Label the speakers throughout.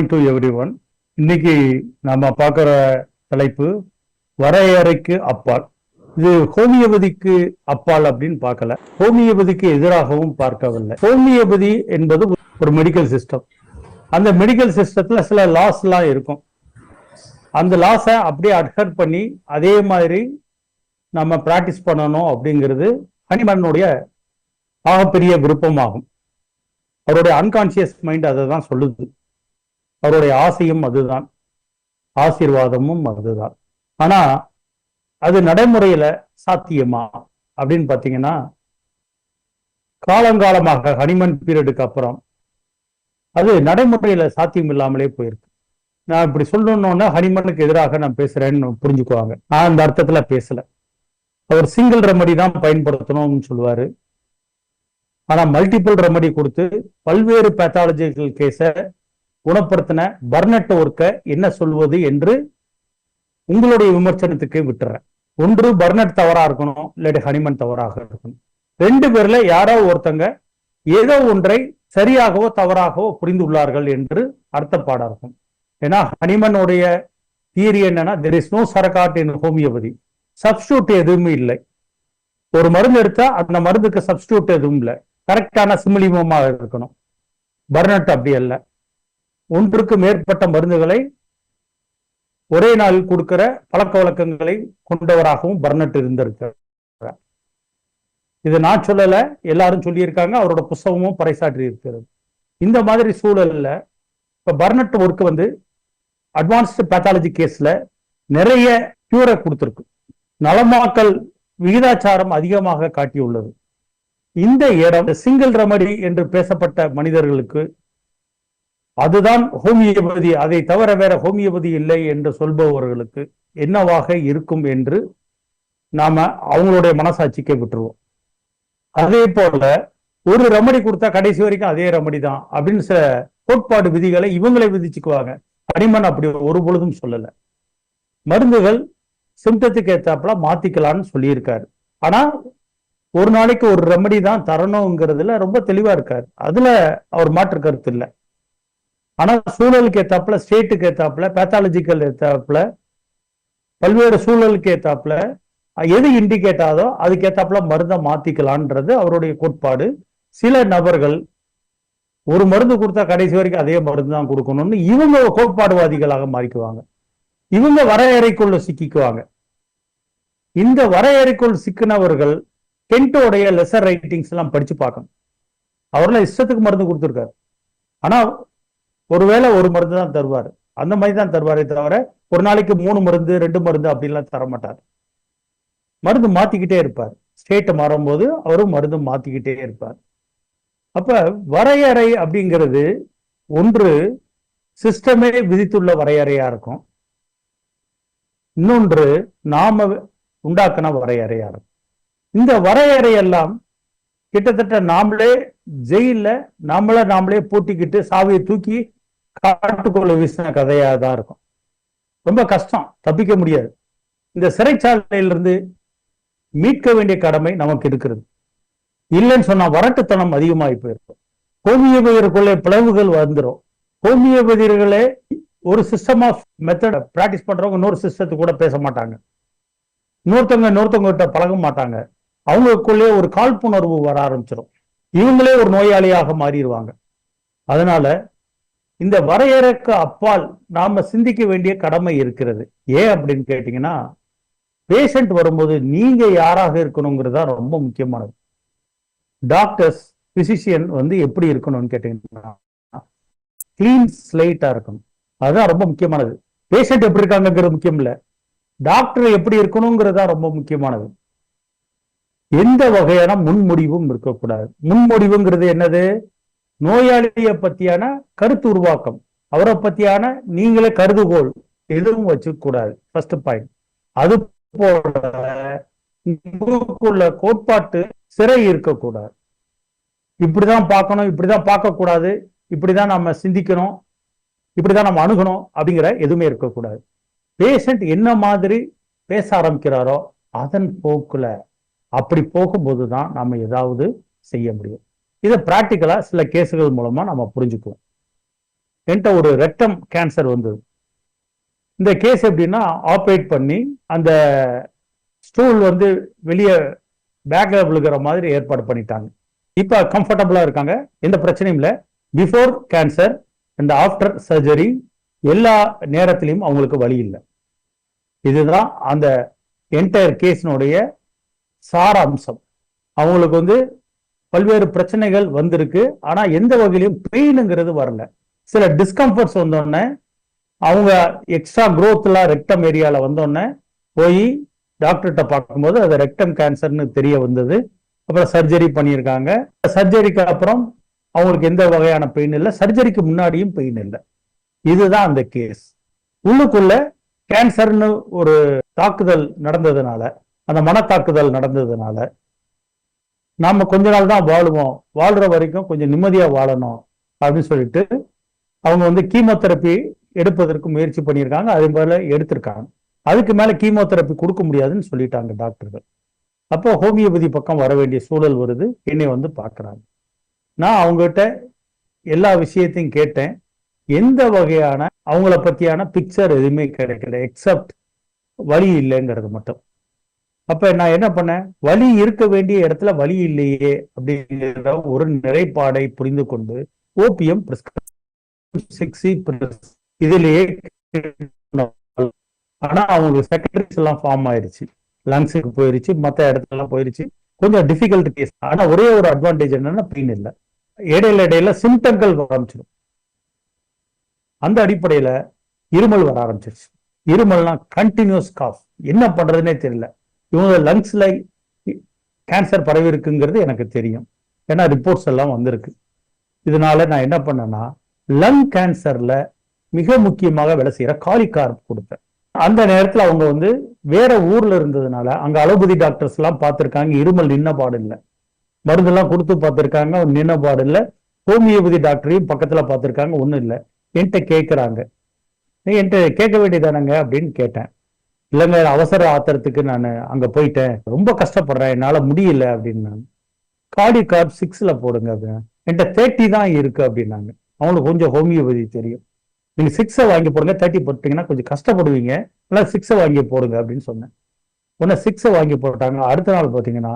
Speaker 1: Morning to every one இன்னைக்கு நாம பார்க்குற தலைப்பு வரையறைக்கு அப்பால். இது ஹோமியோபதிக்கு அப்பால் அப்படின்னு பார்க்கல. ஹோமியோபதிக்கு எதிராகவும் பார்க்கவில்லை. ஹோமியோபதி என்பது ஒரு மெடிக்கல் சிஸ்டம் அந்த மெடிக்கல் சிஸ்டத்தில் சில லாஸ் எல்லாம் இருக்கும். அந்த லாஸை அப்படியே அட்ஹர் பண்ணி அதே மாதிரி நம்ம பிராக்டிஸ் பண்ணணும் அப்படிங்கிறது ஹனிமனுடைய ஆகப்பெரிய விருப்பமாகும். அவருடைய அன்கான்சியஸ் மைண்ட் அதை தான் சொல்லுது. அவருடைய ஆசையும் அதுதான். ஆசீர்வாதமும் அதுதான். ஆனா அது நடைமுறையில சாத்தியமா? அப்படின்னு பாத்தீங்கன்னா காலங்காலமாக ஹனிமன் பீரியடுக்கு அப்புறம் அது நடைமுறையில சாத்தியம் இல்லாமலே போயிருக்கு. நான் இப்படி சொல்லணும்னா ஹனிமனுக்கு எதிராக நான் பேசுறேன்னு புரிஞ்சுக்குவாங்க. நான் அந்த அர்த்தத்துல பேசல. அவர் சிங்கிள் ரெமடி தான் பயன்படுத்தணும்னு சொல்லுவாரு. ஆனா மல்டிபிள் ரெமடி கொடுத்து பல்வேறு பேத்தாலஜிக்கல் கேஸை குணப்படுத்தின பர்னட் ஒர்க்க என்ன சொல்வது என்று உங்களுடைய விமர்சனத்துக்கு விட்டுறேன். ஒன்று பர்னட் தவறா இருக்கணும் இல்லாட்டி ஹனிமன் தவறாக இருக்கணும். ரெண்டு பேர்ல யாரோ ஒருத்தங்க ஏதோ ஒன்றை சரியாகவோ தவறாகவோ புரிந்துள்ளார்கள் என்று அர்த்தப்பாடா இருக்கும். ஏன்னா ஹனிமனுடைய தியரி என்னன்னா there is no shortcut homeopathy substitute எதுவுமே இல்லை. ஒரு மருந்து எடுத்தா அந்த மருந்துக்கு சப்ஸ்டியூட் எதுவும் இல்லை. கரெக்டான சிமிலிமமாக இருக்கணும். பர்னட் அப்படி அல்ல. ஒன்றுக்கு மேற்பட்ட மருந்துகளை ஒரே நாளில் கொடுக்கிற பழக்க வழக்கங்களை கொண்டவராகவும் பர்னட் இருந்திருக்கிறார். இது நான் சொல்லல எல்லாரும் சொல்லியிருக்காங்க அவரோட புஸ்தகமும் பறைசாற்றி இருக்கிறது. இந்த மாதிரி சூழல்ல இப்ப பர்னட் ஒர்க் வந்து அட்வான்ஸ்டு பேத்தாலஜி கேஸ்ல நிறைய கியூரை கொடுத்துருக்கு. நலமாக்கல் விகிதாச்சாரம் அதிகமாக காட்டியுள்ளது. இந்த இடம் சிங்கிள் ரெமடி என்று பேசப்பட்ட மனிதர்களுக்கு அதுதான் ஹோமியோபதி. அதை தவிர வேற ஹோமியோபதி இல்லை என்று சொல்பவர்களுக்கு என்னவாக இருக்கும் என்று நாம அவங்களுடைய மனசாட்சிக்கே விட்டுருவோம். அதே போல ஒரு ரெமடி கொடுத்தா கடைசி வரைக்கும் அதே ரெமடி தான் அப்படின்னு சில கோட்பாடு விதிகளை இவங்களே விதிச்சுக்குவாங்க. அடிமன் அப்படி ஒரு பொழுதும் சொல்லல. மருந்துகள் சிம்டத்துக்கு ஏத்தாப்புல மாத்திக்கலாம்னு சொல்லியிருக்காரு. ஆனா ஒரு நாளைக்கு ஒரு ரெமடி தான் தரணுங்கிறதுல ரொம்ப தெளிவா இருக்காரு. அதுல அவர் மாற்று கருத்து இல்லை. ஆனா சூழலுக்கு ஏத்தாப்புல ஸ்டேட்டுக்கு ஏத்தாப்புல பேத்தாலஜிக்கல் ஏத்தாப்புல பல்வேறு சூழலுக்கு ஏத்தாப்புல எது இண்டிகேட் ஆதோ அதுக்கு ஏத்தாப்புல மருந்தை மாத்திக்கலான்றது அவருடைய கோட்பாடு. சில நபர்கள் ஒரு மருந்து கொடுத்தா கடைசி வரைக்கும் அதே மருந்து தான் கொடுக்கணும்னு இவங்க கோட்பாடுவாதிகளாக மாறிக்குவாங்க. இவங்க வரையறைக்குள்ள சிக்கிக்குவாங்க. இந்த வரையறைக்குள் சிக்கினவர்கள் கென்ட்டோடைய லெசர் ரைட்டிங்ஸ் எல்லாம் படிச்சு பார்க்கணும். அவரெல்லாம் இஷ்டத்துக்கு மருந்து கொடுத்துருக்காரு. ஆனா ஒருவேளை ஒரு மருந்து தான் தருவார். அந்த மாதிரி தான் தருவாரே தவிர ஒரு நாளைக்கு மூணு மருந்து ரெண்டு மருந்து அப்படின்லாம் தர மாட்டார் மருந்து மாத்திக்கிட்டே இருப்பார். ஸ்டேட்டை மாறும்போது அவரும் மருந்து மாத்திக்கிட்டே இருப்பார். அப்ப வரையறை அப்படிங்கிறது ஒன்று சிஸ்டமே விதித்துள்ள வரையறையா இருக்கும். இன்னொன்று நாம உண்டாக்கின வரையறையா இருக்கும். இந்த வரையறையெல்லாம் கிட்டத்தட்ட நாமளே ஜெயில நாமளே நாமளே பூட்டிக்கிட்டு சாவியை தூக்கி காட்டுக்குள்ள வீசின கதையா தான் இருக்கும். ரொம்ப கஷ்டம் தப்பிக்க முடியாது. இந்த சிறைச்சாலையிலிருந்து மீட்க வேண்டிய கடமை நமக்கு இருக்கிறது. இல்லைன்னு சொன்னா வரட்டுத்தனம் அதிகமாகி போயிருக்கும் ஹோமியோபதியருக்குள்ளே பிளவுகள் வந்துடும் ஹோமியோபதியர்களே ஒரு சிஸ்டம் ஆஃப் மெத்தடை பிராக்டிஸ் பண்றவங்க இன்னொரு சிஸ்டத்து கூட பேச மாட்டாங்க. இன்னொருத்தவங்க இன்னொருத்தவங்க கிட்ட பழக மாட்டாங்க. அவங்களுக்குள்ளே ஒரு காழ்ப்புணர்வு வர ஆரம்பிச்சிடும் இவங்களே ஒரு நோயாளியாக மாறிடுவாங்க. அதனால இந்த வரையறைக்கு அப்பால் நாம சிந்திக்க வேண்டிய கடமை இருக்கிறது. ஏன் அப்படின்னு கேட்டீங்கன்னா பேஷண்ட் வரும்போது நீங்க யாராக இருக்கணுங்கிறது ரொம்ப முக்கியமானது. டாக்டர்ஸ் பிசிஷியன் வந்து எப்படி இருக்கணும்னு கேட்டீங்கன்னா கிளீன் ஸ்லைட்டா இருக்கணும். அதுதான் ரொம்ப முக்கியமானது. பேஷண்ட் எப்படி இருக்காங்கிறது முக்கியம் இல்ல. டாக்டர் எப்படி இருக்கணுங்கிறது ரொம்ப முக்கியமானது. எந்த வகையான முன்முடிவும் இருக்கக்கூடாது. முன்முடிவுங்கிறது என்னது? நோயாளியை பத்தியான கருத்து உருவாக்கம். அவரை பத்தியான நீங்களே கருதுகோள் எதுவும் வச்சுக்க கூடாது ஃபர்ஸ்ட் பாயிண்ட் அது போல உங்களுக்குள்ள கோட்பாட்டு சிறை இருக்கக்கூடாது. இப்படிதான் பார்க்கணும் இப்படிதான் பார்க்கக்கூடாது இப்படிதான் நம்ம சிந்திக்கணும் இப்படிதான் நம்ம அணுகணும் அப்படிங்கிற எதுவுமே இருக்கக்கூடாது. பேஷண்ட் என்ன மாதிரி பேச ஆரம்பிக்கிறாரோ அதன் போக்குல அப்படி போகும்போது தான் நம்ம ஏதாவது செய்ய முடியும். இதை ப்ராக்டிக்கலாக சில கேஸுகள் மூலமாக நம்ம புரிஞ்சுக்குவோம். என்கிட்ட ஒரு ரெக்டம் கேன்சர் வந்தது. இந்த கேஸ் எப்படின்னா ஆப்ரேட் பண்ணி அந்த ஸ்டூல் வந்து வெளியே பேக்கில் விழுகிற மாதிரி ஏற்பாடு பண்ணிட்டாங்க. இப்போ கம்ஃபர்டபுளாக இருக்காங்க. எந்த பிரச்சனையும் இல்லை. Before cancer and after surgery எல்லா நேரத்திலையும் அவங்களுக்கு வழி இல்லை. இதுதான் அந்த என்டையர் கேஸினுடைய சாராம்சம். அவங்களுக்கு வந்து பல்வேறு பிரச்சனைகள் வந்திருக்கு. ஆனா எந்த வகையிலும் பெயினுங்கிறது வரல. சில டிஸ்கம்ஃபர்ட்ஸ் வந்தோடனே அவங்க எக்ஸ்ட்ரா குரோத்லாம் ரெக்டம் ஏரியால வந்தோடனே போய் டாக்டர்கிட்ட பார்க்கும்போது அது ரெக்டம் கேன்சர்னு தெரிய வந்தது. அப்புறம் சர்ஜரி பண்ணியிருக்காங்க. சர்ஜரிக்கு அப்புறம் அவங்களுக்கு எந்த வகையான பெயின் இல்லை. சர்ஜரிக்கு முன்னாடியும் பெயின் இல்லை. இதுதான் அந்த கேஸ் உள்ளுக்குள்ள கேன்சர்னு ஒரு தாக்குதல் நடந்ததுனால அந்த மன தாக்குதல் நடந்ததுனால நாம் கொஞ்ச நாள் தான் வாழுவோம். வாழ்ற வரைக்கும் கொஞ்சம் நிம்மதியா வாழணும் அப்படின்னு சொல்லிட்டு அவங்க வந்து கீமோதெரப்பி எடுப்பதற்கு முயற்சி பண்ணியிருக்காங்க. அதே போல எடுத்திருக்காங்க. அதுக்கு மேல கீமோதெரப்பி கொடுக்க முடியாதுன்னு சொல்லிட்டாங்க டாக்டர்கள். அப்போ ஹோமியோபதி பக்கம் வர வேண்டிய சூழல் வருது. என்னை வந்து பார்க்குறாங்க. நான் அவங்ககிட்ட எல்லா விஷயத்தையும் கேட்டேன். எந்த வகையான அவங்கள பத்தியான பிக்சர் எதுவுமே கிடைக்கல எக்ஸப்ட் வழி இல்லைங்கிறது மட்டும். அப்ப நான் என்ன பண்ணேன்? வலி இருக்க வேண்டிய இடத்துல வலி இல்லையே அப்படிங்கிற ஒரு நிறைப்பாடை புரிந்து கொண்டு ஓபிஎம் சிக்ஸி இதுலயே ஆனா அவங்களுக்கு செகண்டரிஸ் எல்லாம் ஃபார்ம் ஆயிருச்சு. லங்ஸுக்கு போயிருச்சு மற்ற இடத்துல எல்லாம் போயிருச்சு. கொஞ்சம் டிஃபிகல்ட் கேஸ் ஆனா ஒரே ஒரு அட்வான்டேஜ் என்னன்னா பெயின் இல்லை. இடையில இடையில சிம்டங்கள் ஆரம்பிச்சிடும் அந்த அடிப்படையில இருமல் வர ஆரம்பிச்சிருச்சு. இருமல்னா கண்டினியூஸ் காஃப் என்ன பண்றதுன்னே தெரியல. இவங்க லங்ஸில் கேன்சர் பரவி இருக்குங்கிறது எனக்கு தெரியும். ஏன்னா ரிப்போர்ட்ஸ் எல்லாம் வந்திருக்கு. இதனால நான் என்ன பண்ணேன்னா லங் கேன்சரில் மிக முக்கியமாக வேலை செய்கிற காலிகார்ப் கொடுத்தேன். அந்த நேரத்தில் அவங்க வந்து வேற ஊர்ல இருந்ததுனால அங்கே அலோபதி டாக்டர்ஸ் எல்லாம் இருமல் நின்ன பாடு இல்லை. மருந்தெல்லாம் கொடுத்து பார்த்துருக்காங்க நின்ன பாடு இல்லை. ஹோமியோபதி டாக்டரையும் பக்கத்தில் பார்த்துருக்காங்க ஒன்றும் இல்லை. என்கிட்ட கேட்குறாங்க என்கிட்ட கேட்க வேண்டியதானங்க அப்படின்னு கேட்டேன். இல்லைங்க அவசர ஆத்திரத்துக்கு நான் அங்கே போயிட்டேன். ரொம்ப கஷ்டப்படுறேன். என்னால் முடியல அப்படின்னாங்க. காடி கார்ட் சிக்ஸில் போடுங்க அப்படின்னு என்கிட்ட தேர்ட்டி தான் இருக்கு அப்படின்னாங்க. அவங்களுக்கு கொஞ்சம் ஹோமியோபதி தெரியும். நீங்கள் சிக்ஸை வாங்கி போடுங்க. தேர்ட்டி போட்டிங்கன்னா கொஞ்சம் கஷ்டப்படுவீங்க. இல்லை சிக்ஸை வாங்கி போடுங்க அப்படின்னு சொன்னேன். உடனே சிக்ஸை வாங்கி போட்டாங்க. அடுத்த நாள் பார்த்தீங்கன்னா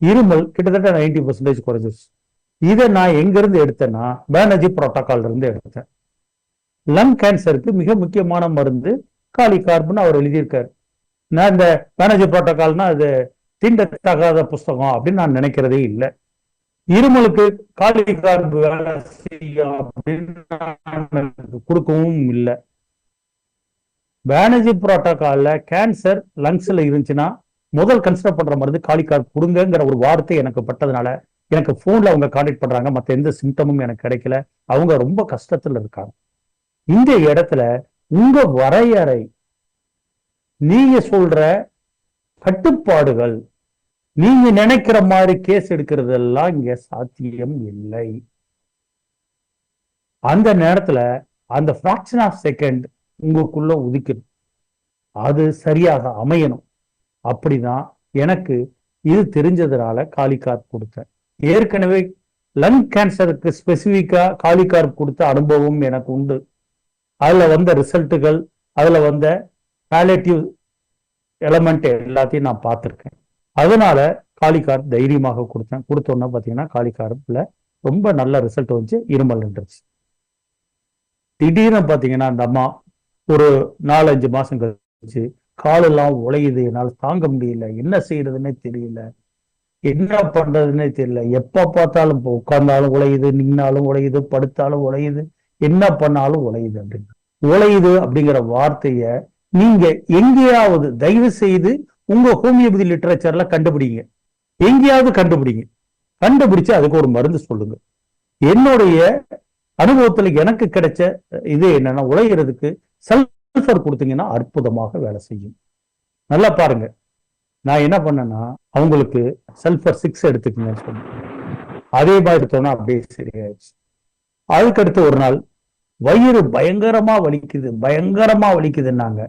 Speaker 1: இருமல் கிட்டத்தட்ட நைன்டி பர்சன்டேஜ் குறைஞ்சிருச்சு. இதை நான் எங்கேருந்து எடுத்தேன்னா பேனர்ஜி புரோட்டோகால் இருந்து எடுத்தேன். லங் கேன்சருக்கு மிக முக்கியமான மருந்து காலி கார்பன் அவர் எழுதியிருக்காரு. நான் இந்த பேனர்ஜி புரோட்டோகால்னா அது தீண்டத்தகாத புஸ்தகம் அப்படின்னு நான் நினைக்கிறதே இல்லை. இருமலுக்கு காலி கார்பு வேலை செய்யும் அப்படின்னு கொடுக்கவும் இல்லை. பேனர்ஜி புரோட்டோகால்ல கேன்சர் லங்ஸ்ல இருந்துச்சுன்னா முதல் கன்சிடர் பண்ற மருந்து காலிகார்ப் கொடுங்கிற ஒரு வார்த்தை எனக்கு பட்டதுனால எனக்கு போன்ல அவங்க கான்டாக்ட் பண்றாங்க. மற்ற எந்த சிம்டமும் எனக்கு கிடைக்கல. அவங்க ரொம்ப கஷ்டத்துல இருக்காங்க. இந்த இடத்துல உங்க வரையறை நீங்க சொல்ற கட்டுப்பாடுகள் நீங்க நினைக்கிற மாதிரி கேஸ் எடுக்கிறதெல்லாம் இங்க சாத்தியம் இல்லை. அந்த நேரத்துல அந்த ஃபிராக்ஷன் ஆஃப் செகண்ட் உங்களுக்குள்ள ஒதுக்கணும் அது சரியாக அமையணும். அப்படிதான் எனக்கு இது தெரிஞ்சதுனால காலிகார்ப் கொடுத்தேன் ஏற்கனவே லங் கேன்சருக்கு ஸ்பெசிஃபிக்கா காலிகார்ப் கொடுத்த அனுபவம் எனக்கு உண்டு. அதுல வந்த ரிசல்ட்டுகள் அதுல வந்த பேலேட்டிவ் எலமெண்ட் எல்லாத்தையும் நான் பார்த்துருக்கேன். அதனால காலிகார்ப் தைரியமாக கொடுத்தேன். கொடுத்தோன்னா பார்த்தீங்கன்னா காலிகார்ப்ல ரொம்ப நல்ல ரிசல்ட் வந்துச்சு. இருமல் இருந்துச்சு திடீர்னு பார்த்தீங்கன்னா அந்த அம்மா ஒரு நாலஞ்சு மாசம் கழிச்சு காலெல்லாம் உழையுது. என்னால் தாங்க முடியல. என்ன செய்யறதுன்னே தெரியல. என்ன பண்றதுன்னே தெரியல. எப்ப பார்த்தாலும் உட்கார்ந்தாலும் உழையுது நின்னாலும் உழையுது படுத்தாலும் உழையுது. என்ன பண்ணாலும் உழையுது அப்படின்னு. உழையுது அப்படிங்கிற வார்த்தைய நீங்க எங்கேயாவது தயவு செய்து உங்க ஹோமியோபதி லிட்டரேச்சர்ல கண்டுபிடிங்க. எங்கேயாவது கண்டுபிடிங்க. கண்டுபிடிச்சு அதுக்கு ஒரு மருந்து சொல்லுங்க. என்னுடைய அனுபவத்துல எனக்கு கிடைச்ச இது என்னன்னா உழைகிறதுக்கு சல்ஃபர் கொடுத்தீங்கன்னா அற்புதமாக வேலை செய்யும். நல்லா பாருங்க. நான் என்ன பண்ணேன்னா அவங்களுக்கு சல்ஃபர் சிக்ஸ் எடுத்துக்கங்கன்னு சொன்னேன். அதே மாதிரி எடுத்தோன்னா அப்படியே சரியாயிடுச்சு. அதுக்கடுத்து ஒரு நாள் வயிறு பயங்கரமா வலிக்குது பயங்கரமா வலிக்குதுன்னாங்க.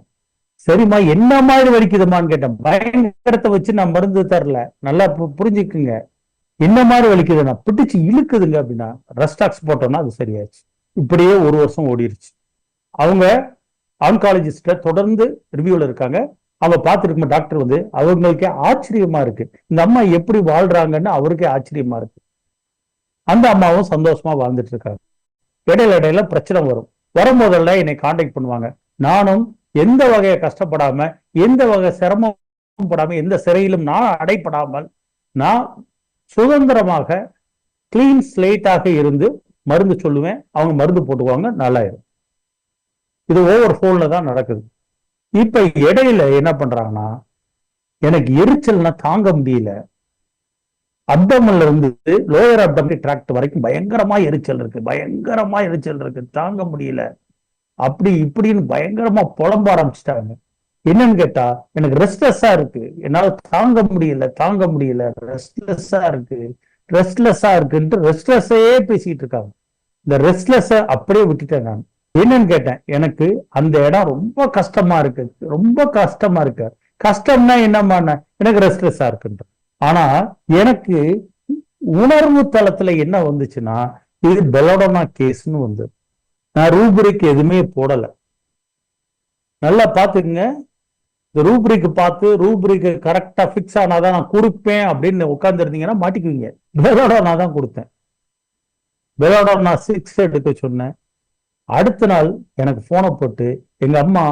Speaker 1: சரிம்மா என்ன மாதிரி வலிக்குதுமான்னு கேட்டேன். பயங்கரத்தை வச்சு நான் மருந்து தரல. நல்லா புரிஞ்சுக்குங்க. என்ன மாதிரி வலிக்குதுன்னா பிடிச்சு இழுக்குதுங்க அப்படின்னா ரெஸ்டாக்ஸ் போட்டோம்னா அது சரியாச்சு இப்படியே ஒரு வருஷம் ஓடிருச்சு. அவங்க ஆன்காலஜிஸ்ட தொடர்ந்து ரிவ்யூல இருக்காங்க. அவங்க பார்த்துருக்கும் டாக்டர் வந்து அவங்களுக்கே ஆச்சரியமா இருக்கு. இந்த அம்மா எப்படி வாழ்றாங்கன்னு அவருக்கே ஆச்சரியமா இருக்கு. அந்த அம்மாவும் சந்தோஷமா வாழ்ந்துட்டு இருக்காங்க. இடையில இடையில பிரச்சனை வரும். வரும்போதெல்லாம் என்னை காண்டாக்ட் பண்ணுவாங்க. நானும் எந்த வகையை கஷ்டப்படாம எந்த வகை சிரமம் படாம எந்த சிறையிலும் நான் அடைப்படாமல் நான் சுதந்திரமாக கிளீன் ஸ்லேட்டாக இருந்து மருந்து சொல்லுவேன். அவங்க மருந்து போட்டுக்குவாங்க நல்லாயிரும். இது ஓவர் ஃபோல்ல தான் நடக்குது. இப்ப இடையில என்ன பண்றாங்கன்னா எனக்கு எரிச்சல்னா தாங்க முடியல. அப்டமன்ல இருந்து லோயர் அப்டம் டிராக்ட் வரைக்கும் பயங்கரமா எரிச்சல் இருக்கு. பயங்கரமா எரிச்சல் இருக்கு. தாங்க முடியல. அப்படி இப்படின்னு பயங்கரமா புலம்ப ஆரம்பிச்சிட்டாங்க. என்னன்னு கேட்டா எனக்கு ரெஸ்ட்லெஸ்ஸா இருக்கு. என்னால தாங்க முடியல தாங்க முடியல. ரெஸ்ட்லெஸ்ஸா இருக்கு. ரெஸ்ட்லெஸ்ஸா இருக்குன்ட்டு ரெஸ்ட்லெஸ்ஸே பேசிட்டு இருக்காங்க. இந்த ரெஸ்ட்லெஸ்ஸ அப்படியே விட்டுட்டேன் நான். என்னன்னு கேட்டேன் எனக்கு அந்த இடம் ரொம்ப கஷ்டமா இருக்கு. ரொம்ப கஷ்டமா இருக்கு. கஷ்டம்னா என்னம்மா எனக்கு ரெஸ்ட்லெஸ்ஸா இருக்குன்ற ஆனா எனக்கு உணர்வு தளத்துல என்ன வந்துச்சுன்னா இது பெலோடோனா கேஸ்னு வந்து. நான் ரூபரிக் எதுவுமே போடல. நல்லா பாத்துக்குங்க இந்த ரூபரிக் பார்த்து ரூபரிக்கு கரெக்டா ஃபிக்ஸ் ஆனாதான் நான் கொடுப்பேன் அப்படின்னு உட்காந்துருந்தீங்கன்னா மாட்டிக்குவீங்க. மாட்டிக்குவீங்க பெலோடோனா தான் கொடுத்தேன். பெலோடோனா சிக்ஸ் எடுக்க சொன்னேன். அடுத்த நாள் எனக்கு போனை போட்டு எங்க அம்மா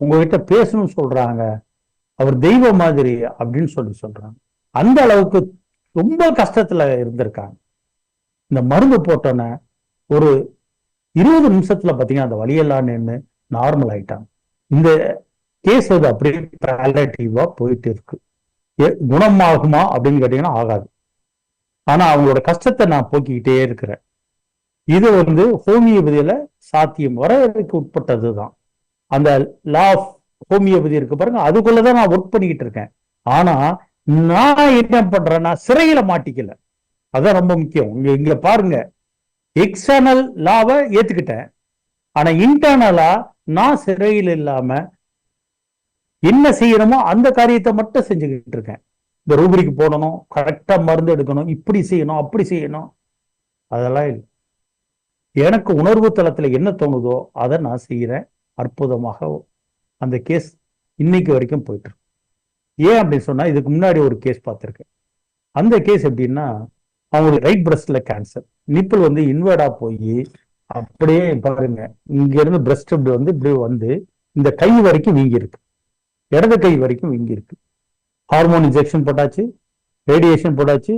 Speaker 1: உங்ககிட்ட பேசணும்னு சொல்றாங்க. அவர் தெய்வ மாதிரி அப்படின்னு சொல்லி சொல்றாங்க. அந்த அளவுக்கு ரொம்ப கஷ்டத்துல இருந்திருக்காங்க. இந்த மருந்து போட்டோன்னே ஒரு இருபது நிமிஷத்துல பாத்தீங்கன்னா அந்த வழியெல்லாம் நின்று நார்மல் ஆயிட்டாங்க. இந்த கேஸ் வந்து அப்படியே பேலட்டிவா போயிட்டு இருக்கு. குணமாகுமா அப்படின்னு கேட்டீங்கன்னா ஆகாது. ஆனா அவங்களோட கஷ்டத்தை நான் போக்கிக்கிட்டே இருக்கிறேன். இது வந்து ஹோமியோபதியில சாத்தியம் வரையறைக்கு உட்பட்டது தான் அந்த லா ஆஃப் ஹோமியோபதி இருக்கு பாருங்க. அதுக்குள்ளதான் நான் ஒர்க் பண்ணிக்கிட்டு இருக்கேன். ஆனா நான் என்ன பண்றேன்னா சிறையில மாட்டிக்கல. அதான் ரொம்ப முக்கியம். இங்க இங்க பாருங்க. எக்ஸ்டர்னல் லாவை ஏத்துக்கிட்டேன். ஆனா இன்டர்னலா நான் சிறையில் இல்லாம என்ன செய்யணுமோ அந்த காரியத்தை மட்டும் செஞ்சுக்கிட்டு இருக்கேன். இந்த ரூபரிக்கு போடணும் கரெக்டா மருந்து எடுக்கணும் இப்படி செய்யணும் அப்படி செய்யணும். அதெல்லாம் இல்லை. எனக்கு உணர்வு தளத்துல என்ன தோணுதோ அதை நான் செய்யறேன். அற்புதமாக அந்த கேஸ் இன்னைக்கு வரைக்கும் போயிட்டு இருக்கு. ஏன் அப்படின்னு சொன்னா இதுக்கு முன்னாடி ஒரு கேஸ் பார்த்துருக்கேன். அந்த கேஸ் எப்படின்னா அவங்களுக்கு ரைட் பிரஸ்ட்ல கேன்சர் நிப்பிள் வந்து இன்வெர்டா போய் அப்படியே பாருங்க இங்க இருந்து பிரஸ்ட் இப்படி வந்து இப்படி வந்து இந்த கை வரைக்கும் வீங்கி இருக்கு இடது கை வரைக்கும் வீங்கி இருக்கு ஹார்மோன் இன்ஜெக்ஷன் போட்டாச்சு ரேடியேஷன் போட்டாச்சு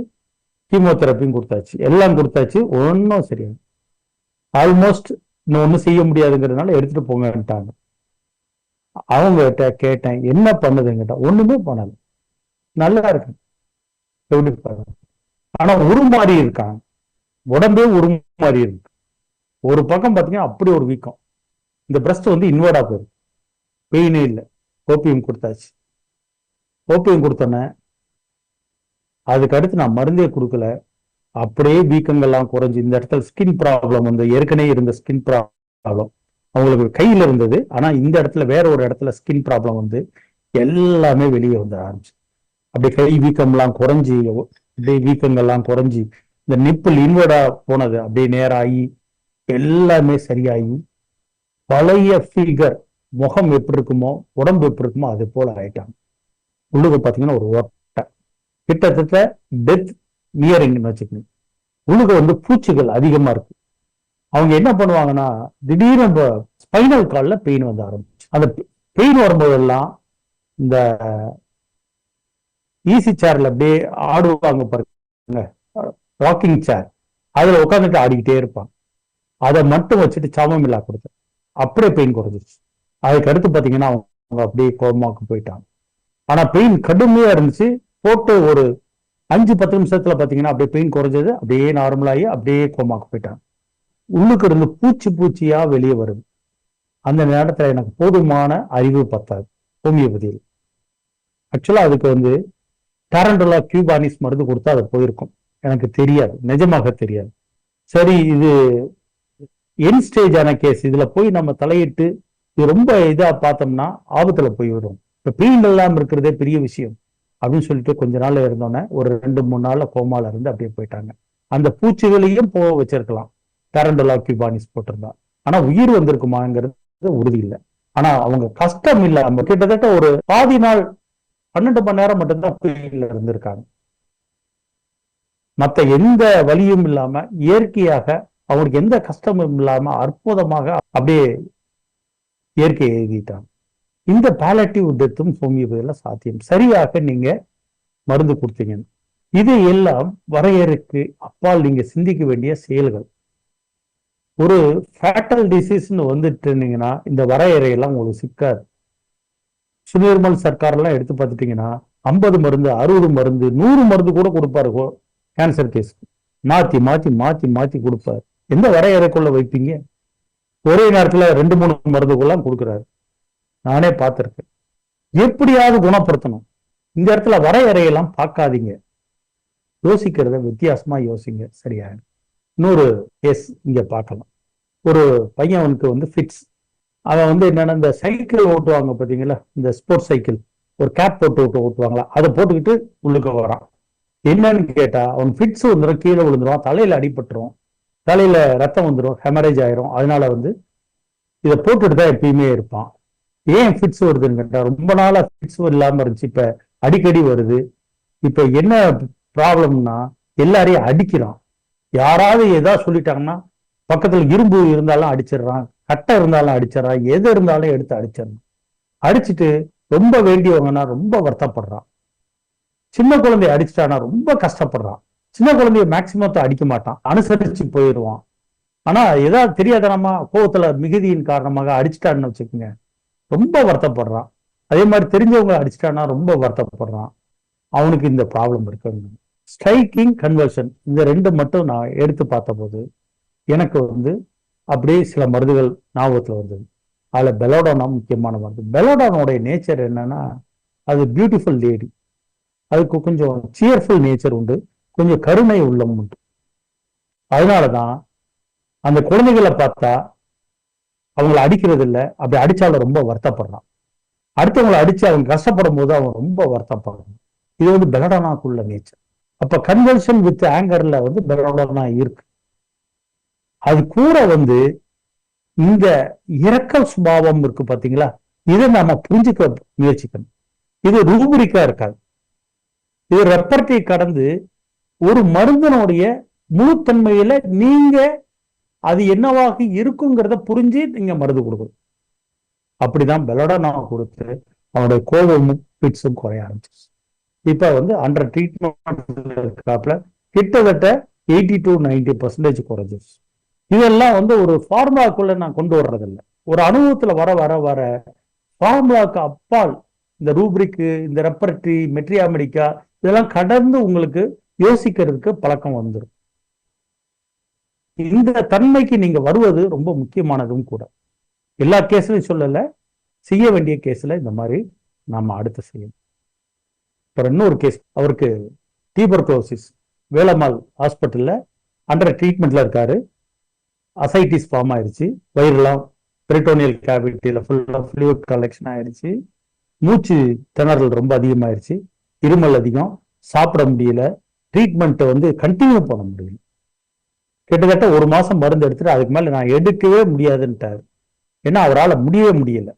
Speaker 1: கீமோதெரப்பியும் கொடுத்தாச்சு. எல்லாம் கொடுத்தாச்சு ஒன்றும் சரியாது ஆல்மோஸ்ட் இன்னும் ஒன்றும் செய்ய முடியாதுங்கிறதுனால எடுத்துட்டு போங்கன்ட்டாங்க. அவங்ககிட்ட கேட்டேன் என்ன பண்ணுதுங்கிட்ட ஒண்ணுமே பண்ணல. நல்லா இருக்கு எப்படி பாருங்க. ஆனா உருமாறி இருக்காங்க. உடம்பே உருமாறி இருக்கு. ஒரு பக்கம் பார்த்தீங்கன்னா அப்படி ஒரு வீக்கம். இந்த பிரஸ்ட் வந்து இன்வெர்டா போயிருக்கு. பெயினே இல்லை. ஓபியம் கொடுத்தாச்சு. ஓபியம் கொடுத்தோன்னே அதுக்கு அடுத்து நான் மருந்தே கொடுக்கல. அப்படியே வீக்கங்கள்லாம் குறைஞ்சி இந்த இடத்துல ஸ்கின் ப்ராப்ளம் வந்து ஏற்கனவே இருந்த ஸ்கின் ப்ராப்ளம் அவங்களுக்கு கையில இருந்தது. ஆனா இந்த இடத்துல வேற ஒரு இடத்துல ஸ்கின் ப்ராப்ளம் வந்து எல்லாமே வெளியே வந்து ஆரம்பிச்சு. அப்படியே கை வீக்கம்லாம் குறைஞ்சி அப்படியே வீக்கங்கள்லாம் குறைஞ்சி இந்த நிப்பிள் இன்வெர்டா போனது. அப்படியே நேராகி எல்லாமே சரியாகி பழைய ஃபிகர் முகம் எப்படி இருக்குமோ உடம்பு எப்படி இருக்குமோ அது போல ஆயிட்டாங்க. உள்ளுக்கு பார்த்தீங்கன்னா ஒரு ஓட்டை. கிட்டத்தட்ட டெத் நியரிங்னு வச்சுக்கணும் உள்ளுக்கு வந்து பூச்சிகள் அதிகமா இருக்கு. அவங்க என்ன பண்ணுவாங்கன்னா திடீர்னு நம்ம ஸ்பைனல் காலில் பெயின் வந்து ஆரம்பிச்சு. அந்த பெயின் வரும்போதெல்லாம் இந்த ஈசி சேர்ல அப்படியே ஆடுவாங்க பாருங்க. வாக்கிங் சேர் அதுல உட்காந்துட்டு ஆடிக்கிட்டே இருப்பாங்க அதை மட்டும் வச்சுட்டு சாமமில்லா கொடுத்தேன் அப்படியே பெயின் குறைஞ்சிருச்சு. அதுக்கு அடுத்து பாத்தீங்கன்னா அவங்க அப்படியே கோமாக்கு போயிட்டாங்க. ஆனா பெயின் கடுமையா இருந்துச்சு. போட்டு ஒரு அஞ்சு பத்து நிமிஷத்துல பாத்தீங்கன்னா அப்படியே பெயின் குறைஞ்சது. அப்படியே நார்மலாகி அப்படியே கோமாக்கு போயிட்டாங்க. உள்ளுக்கு இருந்து பூச்சி பூச்சியா வெளியே வருது. அந்த நேரத்துல எனக்கு போதுமான அறிவு பத்தாது ஹோமியோபதியில். ஆக்சுவலா அதுக்கு வந்து டேரண்டலா கியூபானிஸ் மருந்து கொடுத்தா அது போயிருக்கும். எனக்கு தெரியாது நிஜமாக தெரியாது. சரி இது என் ஸ்டேஜ் ஆன கேஸ் இதுல போய் நம்ம தலையிட்டு இது ரொம்ப இதா பார்த்தோம்னா ஆபத்துல போய் விடும் இப்ப பெயின் இல்லாம இருக்கிறதே பெரிய விஷயம். அப்படின்னு சொல்லிட்டு கொஞ்ச நாள் இருந்தோன்னே ஒரு ரெண்டு மூணு நாள்ல கோமால இருந்து அப்படியே போயிட்டாங்க. அந்த பூச்சிகளையும் போக வச்சிருக்கலாம். பேரண்டல் ஆக்கிபானிஸ் போட்டிருந்தா. ஆனா உயிர் வந்திருக்குமாங்கிறது உறுதி இல்லை. ஆனா அவங்க கஷ்டம் இல்லாம கிட்டத்தட்ட ஒரு பாதி நாள் பன்னெண்டு மணி நேரம் மட்டும்தான் ஃபீல்ட்ல இருந்திருக்காங்க. மத்த எந்த வழியும் இல்லாம இயற்கையாக அவங்களுக்கு எந்த கஷ்டமும் இல்லாம அற்புதமாக அப்படியே இயற்கை எழுதிட்டாங்க. இந்த பேலட்டிவ் டெத்தும் ஹோமியோபதியில சாத்தியம். சரியாக நீங்க மருந்து கொடுத்தீங்க இது எல்லாம் வரையறுக்கு அப்பால் நீங்க சிந்திக்க வேண்டிய செயல்கள். ஒரு ஃபேட்டல் டிசீஸ்னு வந்துட்டு இருந்தீங்கன்னா இந்த வரையறையெல்லாம் உங்களுக்கு சிக்காது. சுனிர்மல் சர்க்காரெல்லாம் எடுத்து பார்த்துட்டீங்கன்னா ஐம்பது மருந்து அறுபது மருந்து நூறு மருந்து கூட கொடுப்பாரு கேன்சர் கேஸ் மாத்தி மாத்தி மாத்தி மாத்தி கொடுப்பாரு. எந்த வரையறைக்குள்ள வைப்பீங்க? ஒரே நேரத்துல ரெண்டு மூணு மருந்துக்குள்ளாம் கொடுக்குறாரு. நானே பார்த்துருக்கேன். எப்படியாவது குணப்படுத்தணும். இந்த இடத்துல வரையறையெல்லாம் பார்க்காதீங்க. யோசிக்கிறத வித்தியாசமா யோசிங்க. சரியா? இன்னொரு கேஸ் இங்க பார்க்கலாம். ஒரு பையன் அவனுக்கு வந்து ஃபிட்ஸ் அவன் வந்து என்னன்னா இந்த சைக்கிள் ஓட்டுவாங்க பார்த்தீங்களா இந்த ஸ்போர்ட்ஸ் சைக்கிள் ஒரு கேப் போட்டு விட்டு ஓட்டுவாங்களா? அதை போட்டுக்கிட்டு உள்ளுக்க வரான். என்னன்னு கேட்டா அவன் ஃபிட்ஸ் வந்துடும் கீழே விழுந்துரும் தலையில அடிபட்டுரும் தலையில ரத்தம் வந்துடும் ஹெமரேஜ் ஆயிரும். அதனால வந்து இதை போட்டுட்டு தான் எப்பயுமே இருப்பான். ஏன் ஃபிட்ஸ் வருதுன்னு கேட்டா ரொம்ப நாளா ஃபிட்ஸ் இல்லாம இருந்துச்சு. இப்ப அடிக்கடி வருது. இப்ப என்ன ப்ராப்ளம்னா எல்லாரையும் அடிக்கிறான். யாராவது ஏதாவது சொல்லிட்டாங்கன்னா பக்கத்துல இரும்பு இருந்தாலும் அடிச்சிடுறான் கட்டை இருந்தாலும் அடிச்சிடறான் எது இருந்தாலும் எடுத்து அடிச்சிடணும். அடிச்சுட்டு ரொம்ப வேண்டியவங்கன்னா ரொம்ப வருத்தப்படுறான். சின்ன குழந்தைய அடிச்சிட்டானா ரொம்ப கஷ்டப்படுறான். சின்ன குழந்தைய மேக்சிமத்தை அடிக்க மாட்டான். அனுசரிச்சு போயிடுவான். ஆனா ஏதாவது தெரியாதனமா கோவத்துல மிகுதியின் காரணமாக அடிச்சிட்டான்னு வச்சுக்கோங்க ரொம்ப வருத்தப்படுறான். அதே மாதிரி தெரிஞ்சவங்க அடிச்சிட்டானா ரொம்ப வருத்தப்படுறான். அவனுக்கு இந்த ப்ராப்ளம் இருக்குங்க ஸ்ட்ரைக்கிங் கன்வர்ஷன் இந்த ரெண்டு மட்டும் நான் எடுத்து பார்த்தபோது எனக்கு வந்து அப்படியே சில மருந்துகள் ஞாபகத்தில் வந்தது அதில் பெலோடானா முக்கியமான மருந்து. பெலோடோனோடைய நேச்சர் என்னன்னா அது பியூட்டிஃபுல் லேடி அதுக்கு கொஞ்சம் சியர்ஃபுல் நேச்சர் உண்டு. கொஞ்சம் கருணை உள்ளம் உண்டு. அதனாலதான் அந்த குழந்தைகளை பார்த்தா அவங்கள அடிக்கிறது இல்லை அப்படி அடித்தாலும் ரொம்ப வருத்தப்படுறான். அடுத்தவங்களை அடிச்சு அவங்க கஷ்டப்படும் போது அவன் ரொம்ப வருத்தப்படுறான். இது வந்து பெலடோனாக்குள்ள நேச்சர் அப்ப கன்வர்ஷன் வித் ஆங்கர்ல வந்து பெலடோனா இருக்கு. அது கூட வந்து இந்த இரக்க சுபாவம் இருக்கு பாத்தீங்களா? இதை நாம புரிஞ்சுக்க முயற்சிக்கணும். இது ரூபரிக்கா இருக்காது. இது ரெப்பர்ட்டி கடந்து ஒரு மருந்தினுடைய முழுத்தன்மையில நீங்க அது என்னவாக இருக்குங்கிறத புரிஞ்சு நீங்க மருந்து கொடுக்கணும். அப்படிதான் பெலடனா கொடுத்து அவனுடைய கோபமும் பிட்ஸும் குறைய ஆரம்பிச்சிருச்சு. இப்ப வந்து அண்டர் ட்ரீட்மெண்ட் இருக்காப்புல கிட்டத்தட்ட எயிட்டி டு நைன்டி பர்சன்டேஜ் குறைஞ்சிருச்சு. இதெல்லாம் வந்து ஒரு ஃபார்முலாக்குள்ள நான் கொண்டு வர்றதில்ல. ஒரு அனுபவத்துல வர வர வர ஃபார்முலாக்கு அப்பால் இந்த ரூப்ரிக்கு இந்த ரெப்பரட்ரி மெட்ரியாமெடிக்கா இதெல்லாம் கடந்து உங்களுக்கு யோசிக்கிறதுக்கு பழக்கம் வந்துடும் இந்த தன்மைக்கு நீங்க வருவது ரொம்ப முக்கியமானதும் கூட. எல்லா கேஸ்லையும் சொல்லல. செய்ய வேண்டிய கேஸ்ல இந்த மாதிரி நாம அடுத்து செய்யணும். அப்புறம் இன்னொரு கேஸ் அவருக்கு டீபர்குலோசிஸ் வேலம்மாள் ஹாஸ்பிட்டல்ல அண்டர் ட்ரீட்மெண்ட்ல இருக்காரு. அசைட்டிஸ் ஃபார்ம் ஆயிடுச்சு வயிறுலாம் பெரிட்டோனியல் கேவிட்டியில ஃபுல்லாக ஃப்ளூட் கலெக்ஷன் ஆயிடுச்சு மூச்சு திணறல் ரொம்ப அதிகமாயிருச்சு. இருமல் அதிகம். சாப்பிட முடியல. ட்ரீட்மெண்ட்டை வந்து கண்டினியூ பண்ண முடியல. கிட்டத்தட்ட ஒரு மாதம் மருந்து எடுத்துட்டு அதுக்கு மேலே நான் எடுக்கவே முடியாதுன்ட்டாரு. ஏன்னா அவரால் முடியவே முடியல.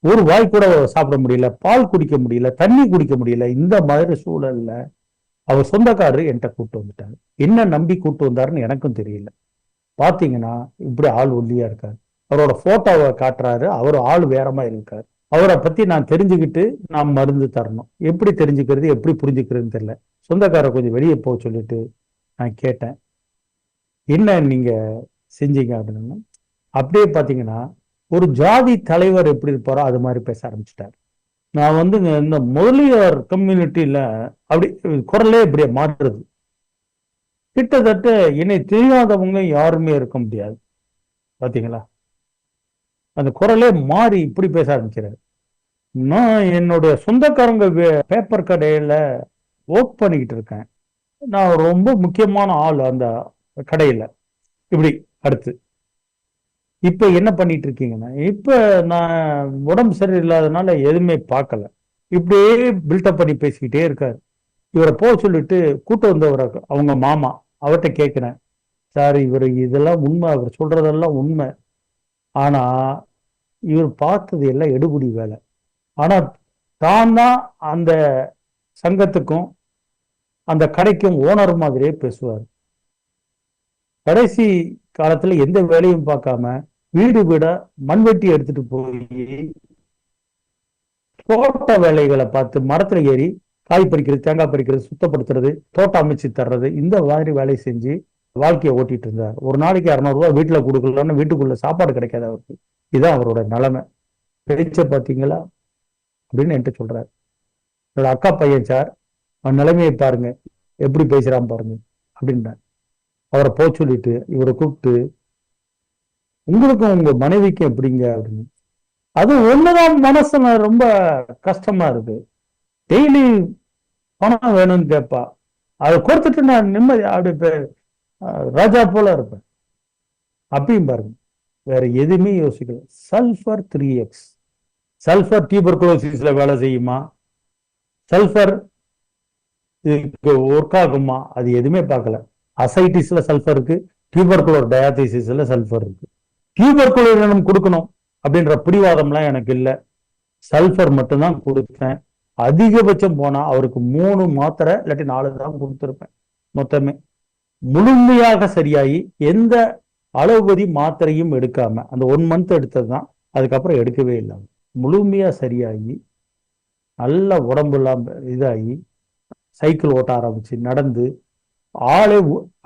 Speaker 1: ஒரு வாய் கூட சாப்பிட முடியல. பால் குடிக்க முடியல. தண்ணி குடிக்க முடியல. இந்த மாதிரி சூழல்ல அவர் சொந்தக்காரரு என்கிட்ட கூப்பிட்டு வந்துட்டாரு. என்ன நம்பி கூப்பிட்டு வந்தாருன்னு எனக்கும் தெரியல. பார்த்தீங்கன்னா இப்படி ஆள் ஒல்லியா இருக்காரு. அவரோட போட்டோவை காட்டுறாரு. அவர் ஆள் வேறமா இருக்காரு. அவரை பத்தி நான் தெரிஞ்சுக்கிட்டு நான் மருந்து தரணும். எப்படி தெரிஞ்சுக்கிறது எப்படி புரிஞ்சுக்கிறதுன்னு தெரியல. சொந்தக்காரர் கொஞ்சம் வெளியே போக சொல்லிட்டு நான் கேட்டேன். என்ன நீங்க செஞ்சீங்க அப்படின்னு. அப்படியே பார்த்தீங்கன்னா ஒரு ஜாதி தலைவர் எப்படி இருப்பாரோ அது மாதிரி பேச ஆரம்பிச்சிட்டாரு. நான் வந்து இந்த முதலியார் கம்யூனிட்டியில அப்படி குரலே இப்படியே மாறுறது கிட்டத்தட்ட என்னை தெரியாதவங்க யாருமே இருக்க முடியாது. பார்த்தீங்களா அந்த குரலே மாறி இப்படி பேச ஆரம்பிக்கிறாரு. நான் என்னுடைய சொந்தக்காரங்க பேப்பர் கடையில் ஒர்க் பண்ணிக்கிட்டு இருக்கேன். நான் ரொம்ப முக்கியமான ஆள் அந்த கடையில். இப்படி அடுத்து. இப்போ என்ன பண்ணிட்டு இருக்கீங்கன்னா இப்போ நான் உடம்பு சரியில்லாதனால எதுவுமே பார்க்கல. இப்படியே பில்டப் பண்ணி பேசிக்கிட்டே இருக்காரு. இவரை போக சொல்லிட்டு கூட்டம் வந்தவர் அவங்க மாமா. அவர்கிட்ட கேட்குறேன். சார் இவர் இதெல்லாம் உண்மை அவர் சொல்றதெல்லாம் உண்மை. ஆனா இவர் பார்த்தது எல்லாம் எடுபடி வேலை. ஆனா தான் தான் அந்த சங்கத்துக்கும் அந்த கடைக்கும் ஓனர் மாதிரியே பேசுவார். கடைசி காலத்துல எந்த வேலையும் பார்க்காம வீடு வீட மண்வெட்டி எடுத்துட்டு போய் தோட்ட வேலைகளை பார்த்து மரத்துல ஏறி காய் பறிக்கிறது தேங்காய் பறிக்கிறது சுத்தப்படுத்துறது தோட்டம் அமைச்சு தர்றது இந்த மாதிரி வேலை செஞ்சு வாழ்க்கையை ஓட்டிட்டு இருந்தார். ஒரு நாளைக்கு இரநூறுவா வீட்டுல கொடுக்கலன்னு வீட்டுக்குள்ள சாப்பாடு கிடைக்காது அவருக்கு. இதுதான் அவரோட நிலைமை. பேச்ச பாத்தீங்களா? அப்படின்னு என்கிட்ட சொல்றாரு. என்னோட அக்கா பையன் சார் அவன் நிலைமையை பாருங்க. எப்படி பேசுறான் பாருங்க. அப்படின்றார். அவரை போக சொல்லிட்டு இவரை கூப்பிட்டு உங்களுக்கும் உங்க மனைவிக்கும் எப்படிங்க அப்படின்னு. அது ஒண்ணுதான் மனசுல ரொம்ப கஷ்டமா இருக்கு. டெய்லி பணம் வேணும்னு கேட்பா அதை கொடுத்துட்டு நான் நிம்மதி அப்படி ராஜா போல இருப்பேன். அப்பயும் பாருங்க. வேற எதுவுமே யோசிக்கல. சல்ஃபர் த்ரீ எக்ஸ் சல்ஃபர் டியூபர்குலோசிஸ்ல வேலை செய்யுமா? சல்ஃபர் இதுக்கு ஒர்க் ஆகுமா? அது எதுவுமே பார்க்கல. அசைட்டிஸ்ல சல்ஃபர் இருக்கு. டியூபர்குலர் டயாதிசிஸ்ல சல்ஃபர் இருக்கு டியூபர்குலர் கொடுக்கணும் அப்படின்ற பிடிவாதம்லாம் எனக்கு இல்லை. சல்ஃபர் மட்டும்தான் கொடுத்தேன். அதிகபட்சம் போனா அவருக்கு மூணு மாத்திரை இல்லாட்டி நாலு தான் கொடுத்துருப்பேன். மொத்தமே. முழுமையாக சரியாகி எந்த அளவுபதி மாத்திரையும் எடுக்காம அந்த ஒன் மந்த் எடுத்தது தான் அதுக்கப்புறம் எடுக்கவே இல்லை முழுமையா சரியாகி நல்ல இல்லாம இதாகி சைக்கிள் ஓட்ட ஆரம்பிச்சு நடந்து ஆளே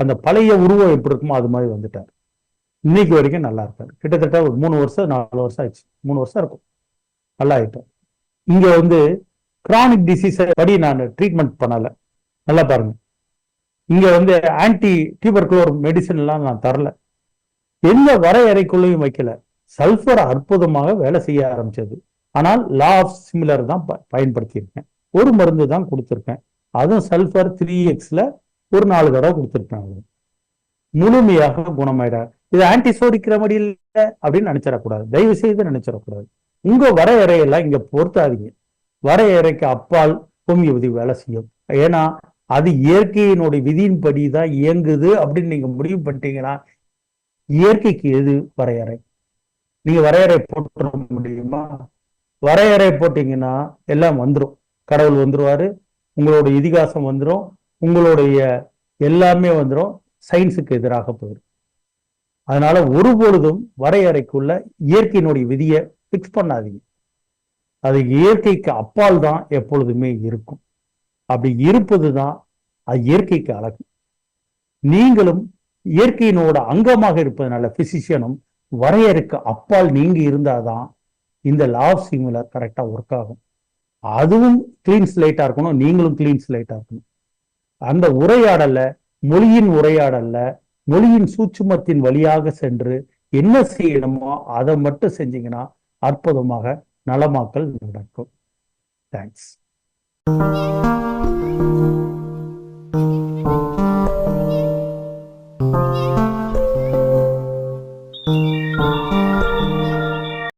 Speaker 1: அந்த பழைய உருவம் எப்படி இருக்குமோ அது மாதிரி வந்துட்டார். இன்னைக்கு வரைக்கும் நல்லா இருக்காரு. கிட்டத்தட்ட ஒரு மூணு வருஷம் நாலு வருஷம் ஆயிடுச்சு. மூணு வருஷம் இருக்கும். நல்லா ஆயிட்டார். இங்க வந்து கிரானிக் டிசீஸை படி நான் ட்ரீட்மெண்ட் பண்ணல. நல்லா பாருங்க. இங்க வந்து ஆன்டி டியூபர்குலோர் மெடிசன் எல்லாம் நான் தரல. எந்த வரையறைக்குள்ளையும் வைக்கல. சல்ஃபர் அற்புதமாக வேலை செய்ய ஆரம்பிச்சது. ஆனால் லா ஆஃப் சிமிலர் தான் பயன்படுத்தியிருக்கேன். ஒரு மருந்து தான் கொடுத்துருக்கேன். அதுவும் சல்ஃபர் த்ரீ எக்ஸ்ல ஒரு நாலு தடவை கொடுத்துருப்பேன் அது முழுமையாக குணமாயிடாது இது ஆன்டி மாதிரி இல்லை அப்படின்னு நினைச்சிடக்கூடாது. தயவு செய்து நினைச்சிடக்கூடாது. உங்க வரையறையெல்லாம் இங்க பொருத்தாதீங்க. வரையறைக்கு அப்பால் ஹோமியோபதி வேலை செய்யும். ஏன்னா அது இயற்கையினுடைய விதியின்படி தான் இயங்குது அப்படின்னு நீங்க முடிவு பண்ணிட்டீங்கன்னா இயற்கைக்கு எது வரையறை? நீங்க வரையறை போட்டுற முடியுமா? வரையறை போட்டீங்கன்னா எல்லாம் வந்துடும் கடவுள் வந்துருவாரு உங்களோட இதிகாசம் வந்துடும் உங்களுடைய எல்லாமே வந்துடும் சயின்ஸுக்கு எதிராக போயிடும் அதனால ஒரு பொழுதும் வரையறைக்குள்ள இயற்கையினுடைய விதியை ஃபிக்ஸ் பண்ணாதீங்க. அது இயற்கைக்கு அப்பால் தான் எப்பொழுதுமே இருக்கும். அப்படி இருப்பது தான் அது இயற்கைக்கு அழகு. நீங்களும் இயற்கையினோட அங்கமாக இருப்பதனால பிசிஷியனும் வரையறுக்கு அப்பால் நீங்க இருந்தாதான் இந்த லா ஆஃப் சிமிலர் கரெக்டா ஒர்க் ஆகும். அதுவும் கிளீன் ஸ்லேட்டா இருக்கணும் நீங்களும் கிளீன் ஸ்லேட்டா இருக்கணும். அந்த உரையாடல்ல மொழியின் உரையாடல்ல மொழியின் சூட்சுமத்தின் வழியாக சென்று என்ன செய்யணுமோ அதை மட்டும் செஞ்சீங்கன்னா அற்புதமாக நலமாக்கல் நடக்கும். Thanks thank you